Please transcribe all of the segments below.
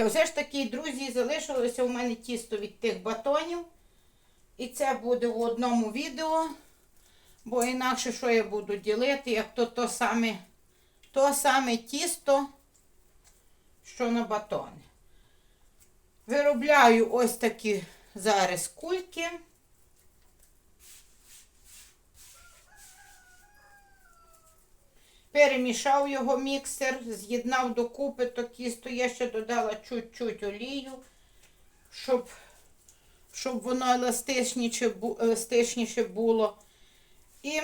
Та все ж таки, друзі, залишилося у мене тісто від тих батонів. І це буде в одному відео. Бо інакше що я буду ділити, як то то саме, то саме тісто, що на батони. Виробляю ось такі зараз кульки. Перемішав його міксер, з'єднав докупи то тісто. Я ще додала чуть-чуть олію, щоб, щоб воно еластичніше, еластичніше було. І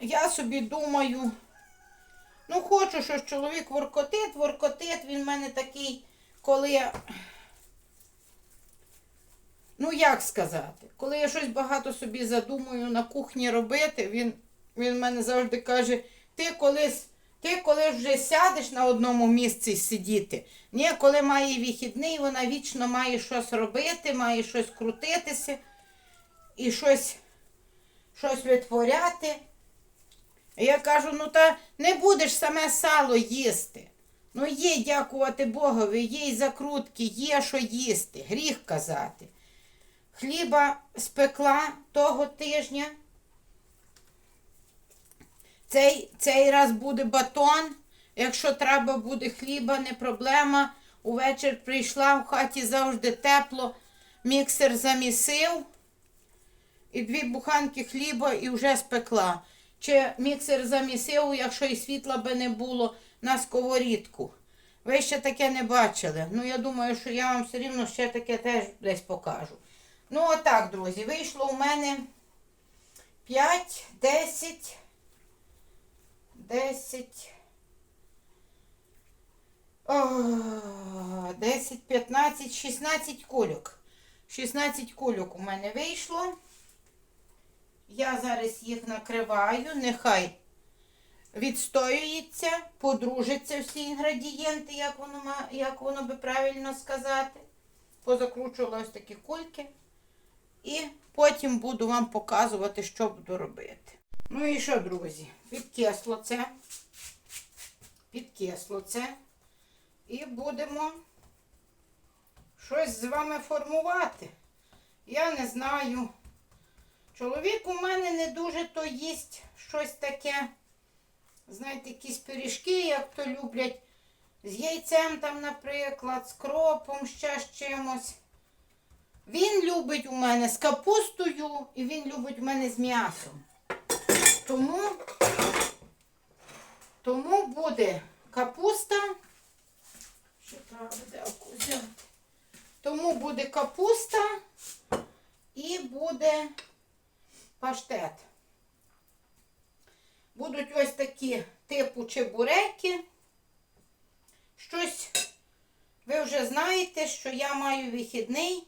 я собі думаю, ну хочу, що чоловік воркотить, воркотить, він в мене такий, коли я. Ну, як сказати, коли я щось багато собі задумую на кухні робити, він, він в мене завжди каже, ти колись, ти коли вже сядеш на одному місці сидіти. Ні, коли має вихідний, вона вічно має щось робити, має щось крутитися і щось щось витворяти. Я кажу, ну та не будеш саме сало їсти. Ну є, дякувати Богові, є й закрутки, є що їсти, гріх казати. Хліба спекла того тижня. Цей, цей раз буде батон. Якщо треба буде хліба, не проблема. Увечір прийшла в хаті завжди тепло, міксер замісив і дві буханки хліба і вже спекла. Чи міксер замісив, якщо і світла би не було на сковорідку. Ви ще таке не бачили. Ну, я думаю, що я вам все рівно ще таке теж десь покажу. Ну, отак, друзі, вийшло у мене 5, 10, 10, 10, 15, 16 кульок. 16 кульок у мене вийшло. Я зараз їх накриваю, нехай відстоюється, подружаться всі інгредієнти, як воно, як воно би правильно сказати. Позакручувала ось такі кульки. І потім буду вам показувати, що буду робити. Ну і що, друзі? Підкисло це. Підкисло це. І будемо щось з вами формувати. Я не знаю. Чоловік у мене не дуже то їсть щось таке. Знаєте, якісь пиріжки, як то люблять. З яйцем там, наприклад, з кропом, ще з чимось. Він любить у мене з капустою і він любить у мене з м'ясом. Тому, тому буде капуста. Тому буде капуста і буде паштет. Будуть ось такі типу чебуреки. Щось ви вже знаєте, що я маю вихідний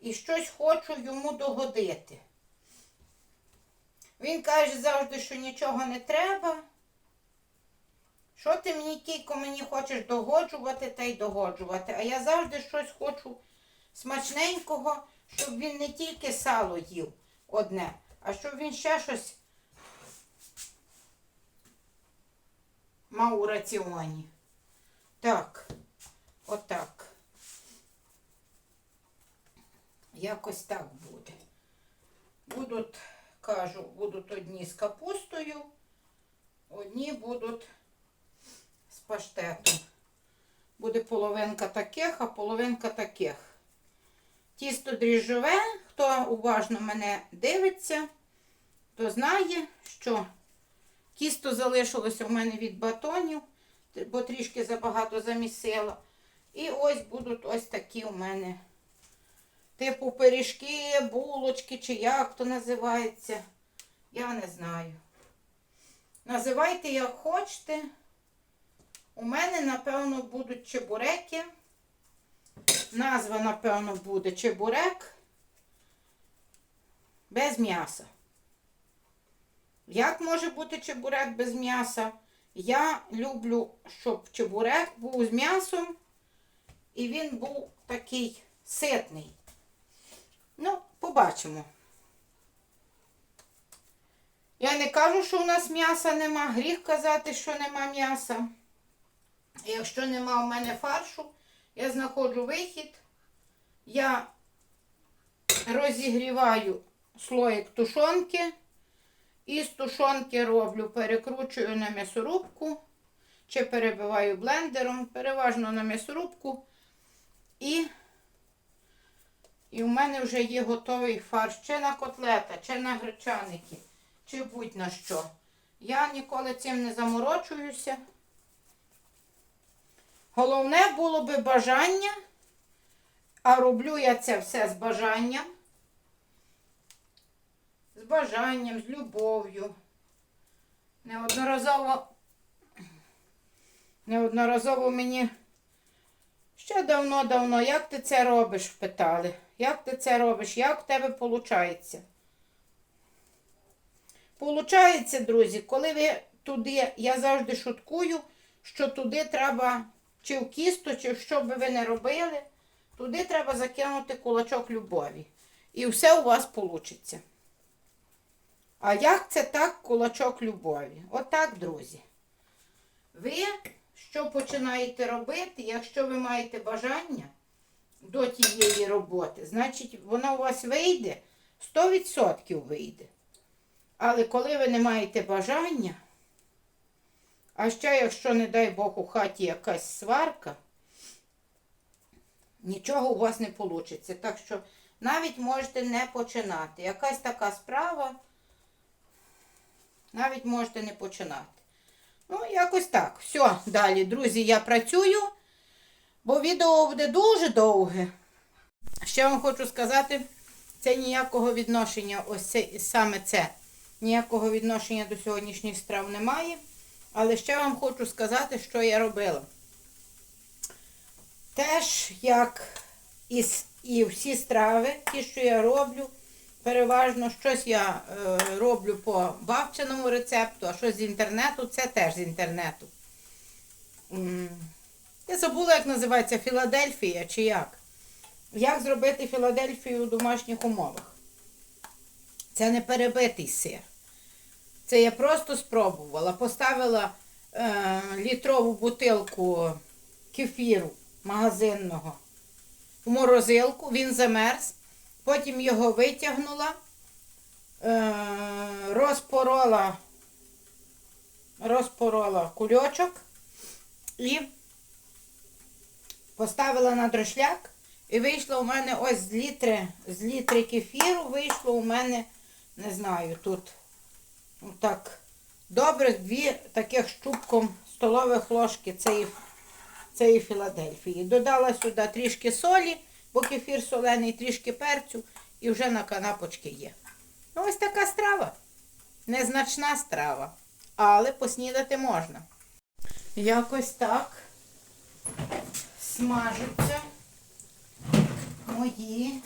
і щось хочу йому догодити. Він каже завжди, що нічого не треба. Що ти мені тільки мені хочеш догоджувати та й догоджувати. А я завжди щось хочу смачненького, щоб він не тільки сало їв одне, а щоб він ще щось мав у раціоні. Так, отак. Якось так буде. Будуть, кажу, будуть одні з капустою, одні будуть з паштетом. Буде половинка таких, а половинка таких. Тісто дріжджове, хто уважно мене дивиться, то знає, що тісто залишилося у мене від батонів, бо трішки забагато замісила. І ось будуть ось такі у мене типу пиріжки, булочки, чи як то називається. Я не знаю. Називайте, як хочете. У мене, напевно, будуть чебуреки. Назва, напевно, буде чебурек без м'яса. Як може бути чебурек без м'яса? Я люблю, щоб чебурек був з м'ясом і він був такий ситний. Ну, побачимо. Я не кажу, що у нас м'яса нема. Гріх казати, що нема м'яса. Якщо нема у мене фаршу, я знаходжу вихід, я розігріваю слоїк тушонки. І з тушонки роблю, перекручую на м'ясорубку, чи перебиваю блендером, переважно на м'ясорубку. І, і в мене вже є готовий фарш чи на котлета, чи на гречаники, чи будь-на що. Я ніколи цим не заморочуюся. Головне було би бажання, а роблю я це все з бажанням. З бажанням, з любов'ю. Неодноразово, неодноразово мені ще давно-давно, як ти це робиш, питали. Як ти це робиш? Як в тебе виходить? Получається, друзі, коли ви туди, я завжди шуткую, що туди треба, чи в кісто, чи що би ви не робили, туди треба закинути кулачок любові. І все у вас вийде. А як це так кулачок любові? Отак, друзі. Ви що починаєте робити, якщо ви маєте бажання до тієї роботи, значить вона у вас вийде, 100% вийде. Але коли ви не маєте бажання, а ще якщо, не дай Бог, у хаті якась сварка, нічого у вас не вийде. Так що навіть можете не починати. Якась така справа, навіть можете не починати. Ну, якось так. Все, далі, друзі, я працюю, бо відео буде дуже довге. Ще вам хочу сказати, це ніякого відношення, ось це, саме це, ніякого відношення до сьогоднішніх страв немає. Але ще вам хочу сказати, що я робила. Теж, як і, і всі страви, ті, що я роблю, переважно щось я е, роблю по бабчиному рецепту, а щось з інтернету, це теж з інтернету. Я забула, як називається Філадельфія чи як. Як зробити Філадельфію у домашніх умовах? Це не перебитий сир. Це я просто спробувала. Поставила е, літрову бутилку кефіру магазинного в морозилку, він замерз. Потім його витягнула, е, розпорола, розпорола кульочок і поставила на дрошляк. І вийшло у мене ось з літри, з літри кефіру, вийшло у мене, не знаю, тут ну, так, добрих дві таких щупком столових ложки цієї, цієї Філадельфії. Додала сюди трішки солі, бо кефір солений, трішки перцю і вже на канапочки є. Ну, ось така страва. Незначна страва, але поснідати можна. Якось так смажуться мої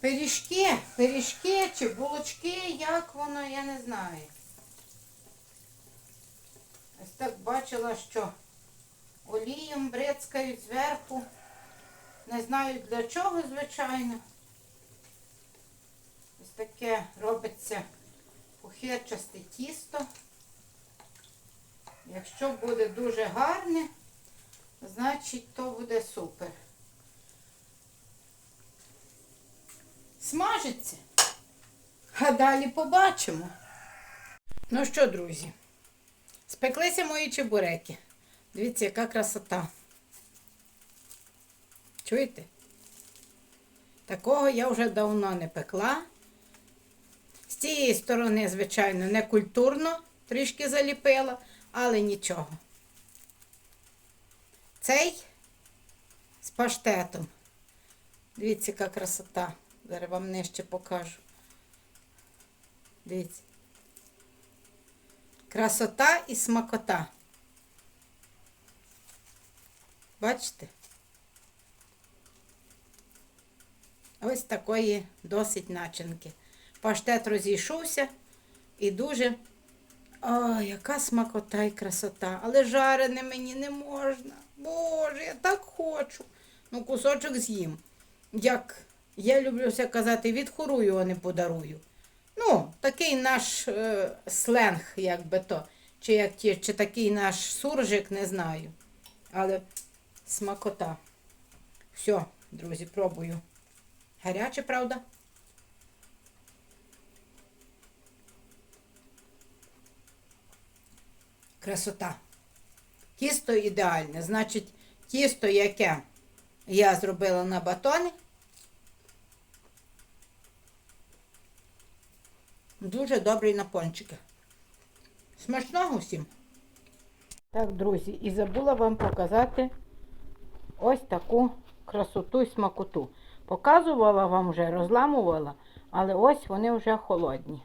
пиріжки, пиріжки чи булочки, як воно, я не знаю. Ось так бачила, що олієм брецкають зверху. Не знаю для чого, звичайно. Ось таке робиться пухирчасте тісто. Якщо буде дуже гарне, значить то буде супер. Смажиться. А далі побачимо. Ну що, друзі, спеклися мої чебуреки. Дивіться, яка красота. Чуєте? Такого я вже давно не пекла. З цієї сторони, звичайно, не культурно трішки заліпила, але нічого. Цей з паштетом. Дивіться, яка красота. Зараз вам нижче покажу. Дивіться. Красота і смакота. Бачите? Ось такої досить начинки. Паштет розійшовся і дуже. О, яка смакота і красота. Але жарене мені не можна. Боже, я так хочу. Ну, кусочок з'їм. Як я люблю все казати, відхорую, а не подарую. Ну, такий наш е, сленг, як би то. Чи, як чи такий наш суржик, не знаю. Але смакота. Все, друзі, пробую. Гаряче, правда? Красота. Тісто ідеальне. Значить, тісто, яке я зробила на батони. Дуже добрий на пончики. Смачного всім! Так, друзі, і забула вам показати ось таку красоту і смакоту. Показувала вам вже, розламувала, але ось вони вже холодні.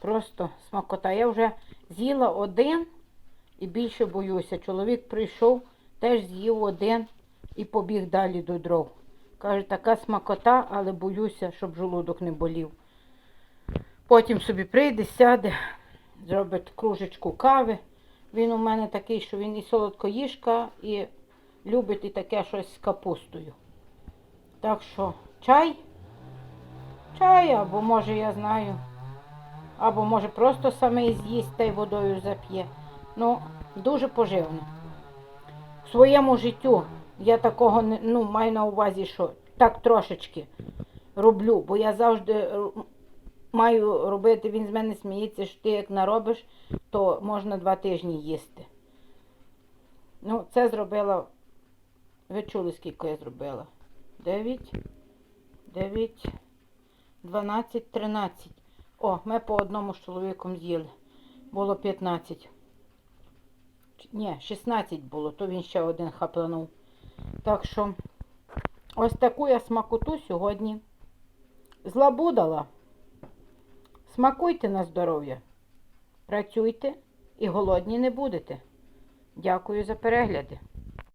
Просто смакота. Я вже з'їла один і більше боюся. Чоловік прийшов, теж з'їв один і побіг далі до дров. Каже, така смакота, але боюся, щоб желудок не болів. Потім собі прийде, сяде, зробить кружечку кави. Він у мене такий, що він і солодкоїжка, і любить і таке щось з капустою. Так що чай, чай, або може я знаю, або може просто саме з'їсть та й водою зап'є. Ну, дуже поживно. В своєму життю я такого не ну, маю на увазі, що так трошечки роблю, бо я завжди маю робити, він з мене сміється, що ти як наробиш, то можна два тижні їсти. Ну, це зробила. Ви чули, скільки я зробила? 9, 9, 12, 13. О, ми по одному з чоловіком з'їли. Було 15. Ні, 16 було, то він ще один хапланув. Так що, ось таку я смакоту сьогодні злабудала. Смакуйте на здоров'я. Працюйте і голодні не будете. Дякую за перегляди.